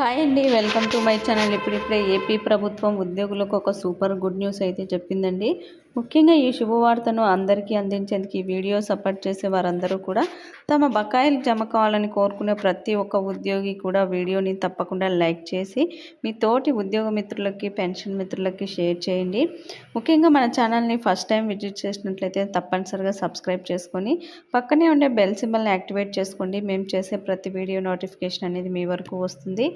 Hi అండి welcome to my channel. ఇప్పుడిప్పుడే AP ప్రభుత్వం ఉద్యోగులకు ఒక సూపర్ గుడ్ న్యూస్ అయితే చెప్పిందండి. ముఖ్యంగా ఈ శుభవార్తను అందరికీ అందించేందుకు ఈ వీడియో సపోర్ట్ చేసే వారందరూ కూడా తమ బకాయిలు జమ కావాలని కోరుకునే ప్రతి ఒక్క ఉద్యోగి కూడా వీడియోని తప్పకుండా లైక్ చేసి మీ తోటి ఉద్యోగ మిత్రులకి పెన్షన్ మిత్రులకి షేర్ చేయండి. ముఖ్యంగా మన ఛానల్ని ఫస్ట్ టైం విజిట్ చేసినట్లయితే తప్పనిసరిగా సబ్స్క్రైబ్ చేసుకొని పక్కనే ఉండే బెల్ సింబల్ని యాక్టివేట్ చేసుకోండి. మేము చేసే ప్రతి వీడియో నోటిఫికేషన్ అనేది మీ వరకు వస్తుంది.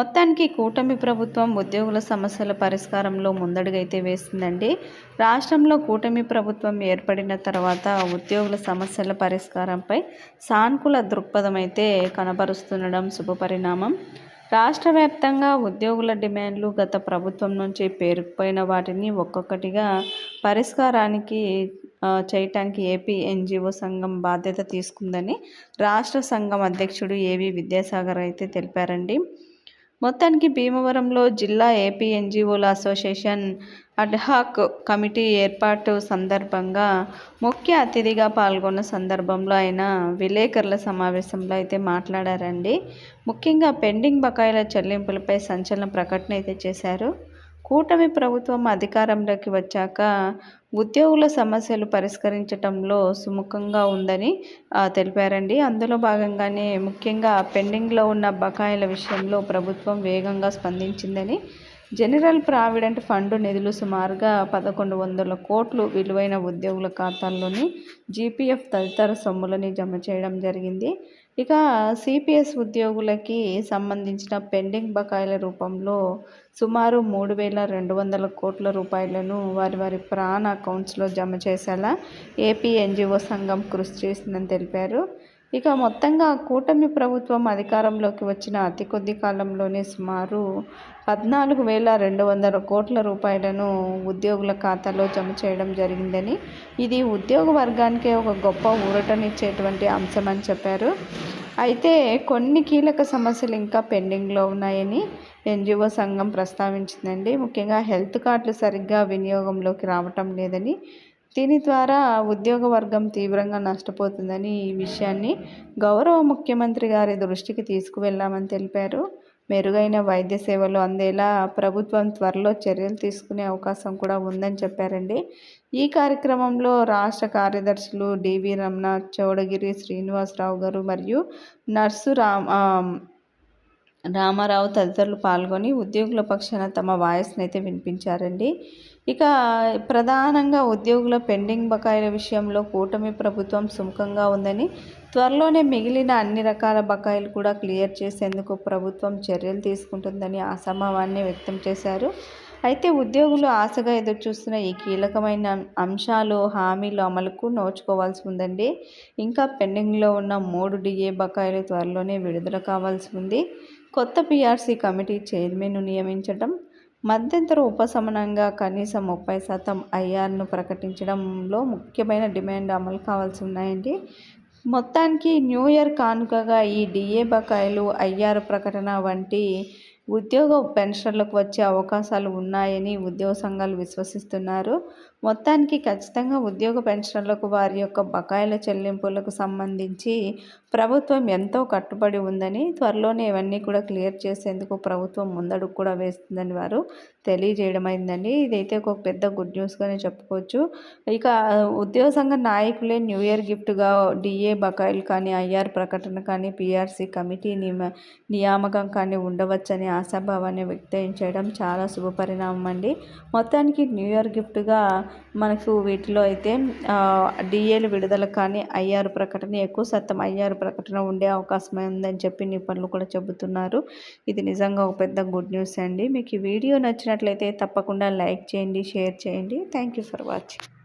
మొత్తానికి కూటమి ప్రభుత్వం ఉద్యోగుల సమస్యల పరిష్కారంలో ముందడుగైతే వేస్తుందండి. రాష్ట్రంలో కూటమి ప్రభుత్వం ఏర్పడిన తర్వాత ఉద్యోగుల సమస్యల పరిష్కారంపై సానుకూల దృక్పథం అయితే కనబరుస్తుండడం శుభపరిణామం. రాష్ట్ర వ్యాప్తంగా ఉద్యోగుల డిమాండ్లు గత ప్రభుత్వం నుంచి పేరుకుపోయిన వాటిని ఒక్కొక్కటిగా పరిష్కారానికి చేయటానికి ఏపీ ఎన్జిఓ సంఘం బాధ్యత తీసుకుందని రాష్ట్ర సంఘం అధ్యక్షుడు ఏవి విద్యాసాగర్ అయితే తెలిపారండి. మొత్తానికి భీమవరంలో జిల్లా ఏపీ ఎన్జిఓల అసోసియేషన్ అడ్హాక్ కమిటీ ఏర్పాటు సందర్భంగా ముఖ్య అతిథిగా పాల్గొన్న సందర్భంలో ఆయన విలేకరుల సమావేశంలో అయితే మాట్లాడారండి. ముఖ్యంగా పెండింగ్ బకాయిల చెల్లింపులపై సంచలన ప్రకటన అయితే చేశారు. కూటమి ప్రభుత్వం అధికారంలోకి వచ్చాక ఉద్యోగుల సమస్యలు పరిష్కరించడంలో సుముఖంగా ఉందని తెలిపారండి. అందులో భాగంగానే ముఖ్యంగా పెండింగ్లో ఉన్న బకాయిల విషయంలో ప్రభుత్వం వేగంగా స్పందించిందని జనరల్ ప్రావిడెంట్ ఫండ్ నిధులు సుమారుగా పదకొండు వందల కోట్లు విలువైన ఉద్యోగుల ఖాతాల్లోని జీపీఎఫ్ తదితర సొమ్ములని జమ చేయడం జరిగింది. ఇక సిపిఎస్ ఉద్యోగులకి సంబంధించిన పెండింగ్ బకాయిల రూపంలో సుమారు మూడు వేల రెండు వందల కోట్ల రూపాయలను వారి వారి ప్రాణ అకౌంట్స్లో జమ చేసేలా ఏపీ ఎన్జిఓ సంఘం కృషి చేసిందని తెలిపారు. ఇక మొత్తంగా కూటమి ప్రభుత్వం అధికారంలోకి వచ్చిన అతి కొద్ది కాలంలోనే సుమారు పద్నాలుగు వేల రెండు వందల కోట్ల రూపాయలను ఉద్యోగుల ఖాతాలో జమ చేయడం జరిగిందని ఇది ఉద్యోగ వర్గానికే ఒక గొప్ప ఊరటనిచ్చేటువంటి అంశం అని చెప్పారు. అయితే కొన్ని కీలక సమస్యలు ఇంకా పెండింగ్లో ఉన్నాయని ఎన్జిఓ సంఘం ప్రస్తావించిందండి. ముఖ్యంగా హెల్త్ కార్డులు సరిగ్గా వినియోగంలోకి రావటం లేదని దీని ద్వారా ఉద్యోగ వర్గం తీవ్రంగా నష్టపోతుందని ఈ విషయాన్ని గౌరవ ముఖ్యమంత్రి గారి దృష్టికి తీసుకువెళ్ళామని తెలిపారు. మెరుగైన వైద్య సేవలు అందేలా ప్రభుత్వం త్వరలో చర్యలు తీసుకునే అవకాశం కూడా ఉందని చెప్పారండి. ఈ కార్యక్రమంలో రాష్ట్ర కార్యదర్శులు డివి రమణ చౌడగిరి శ్రీనివాసరావు గారు మరియు నర్సు రామ్ రామారావు తదితరులు పాల్గొని ఉద్యోగుల పక్షాన తమ వాయిస్ని అయితే వినిపించారండి. ఇక ప్రధానంగా ఉద్యోగుల పెండింగ్ బకాయిల విషయంలో కూటమి ప్రభుత్వం సుముఖంగా ఉందని త్వరలోనే మిగిలిన అన్ని రకాల బకాయిలు కూడా క్లియర్ చేసేందుకు ప్రభుత్వం చర్యలు తీసుకుంటుందని అసమావాన్ని వ్యక్తం చేశారు. అయితే ఉద్యోగులు ఆశగా ఎదురుచూస్తున్న ఈ కీలకమైన అంశాలు హామీలు అమలుకు నోచుకోవాల్సి ఉందండి. ఇంకా పెండింగ్లో ఉన్న మూడు డిఏ బకాయిలు త్వరలోనే విడుదల కావాల్సి ఉంది. కొత్త పిఆర్సీ కమిటీ చైర్మన్ను నియమించడం మధ్యంతర ఉపశమనంగా కనీసం ముప్పై శాతం ఐఆర్ను ప్రకటించడంలో ముఖ్యమైన డిమాండ్ అమలు కావాల్సి ఉన్నాయండి. మొత్తానికి న్యూ ఇయర్ కానుకగా ఈ డిఏ బకాయిలు ఐఆర్ ప్రకటన వంటి ఉద్యోగ పెన్షన్లకు వచ్చే అవకాశాలు ఉన్నాయని ఉద్యోగ సంఘాలు విశ్వసిస్తున్నారు. మొత్తానికి ఖచ్చితంగా ఉద్యోగ పెన్షన్లకు వారి యొక్క బకాయిల చెల్లింపులకు సంబంధించి ప్రభుత్వం ఎంతో కట్టుబడి ఉందని త్వరలోనే ఇవన్నీ కూడా క్లియర్ చేసేందుకు ప్రభుత్వం ముందడుగు కూడా వేస్తుందని వారు తెలియజేయడం అయిందండి ఇదైతే ఒక పెద్ద గుడ్ న్యూస్గానే చెప్పుకోవచ్చు. ఇక ఉద్యోగ సంఘ నాయకులే న్యూ ఇయర్ గిఫ్ట్గా డిఏ బకాయిలు కానీ ఐఆర్ ప్రకటన కానీ పిఆర్సీ కమిటీ నియామకం కానీ ఉండవచ్చని ఆశాభావాన్ని వ్యక్తం చేయడం చాలా శుభపరిణామం అండి. మొత్తానికి న్యూ ఇయర్ గిఫ్ట్గా మనకు వీటిలో అయితే డిఏలు విడుదల కానీ ఐఆర్ ప్రకటన ఎక్కువ శాతం ఐఆర్ ప్రకటన ఉండే అవకాశం ఉందని చెప్పి నిపుణులు కూడా చెబుతున్నారు. ఇది నిజంగా ఒక పెద్ద గుడ్ న్యూస్ అండి మీకు ఈ వీడియో నచ్చినట్లయితే తప్పకుండా లైక్ చేయండి షేర్ చేయండి. Thank you for watching.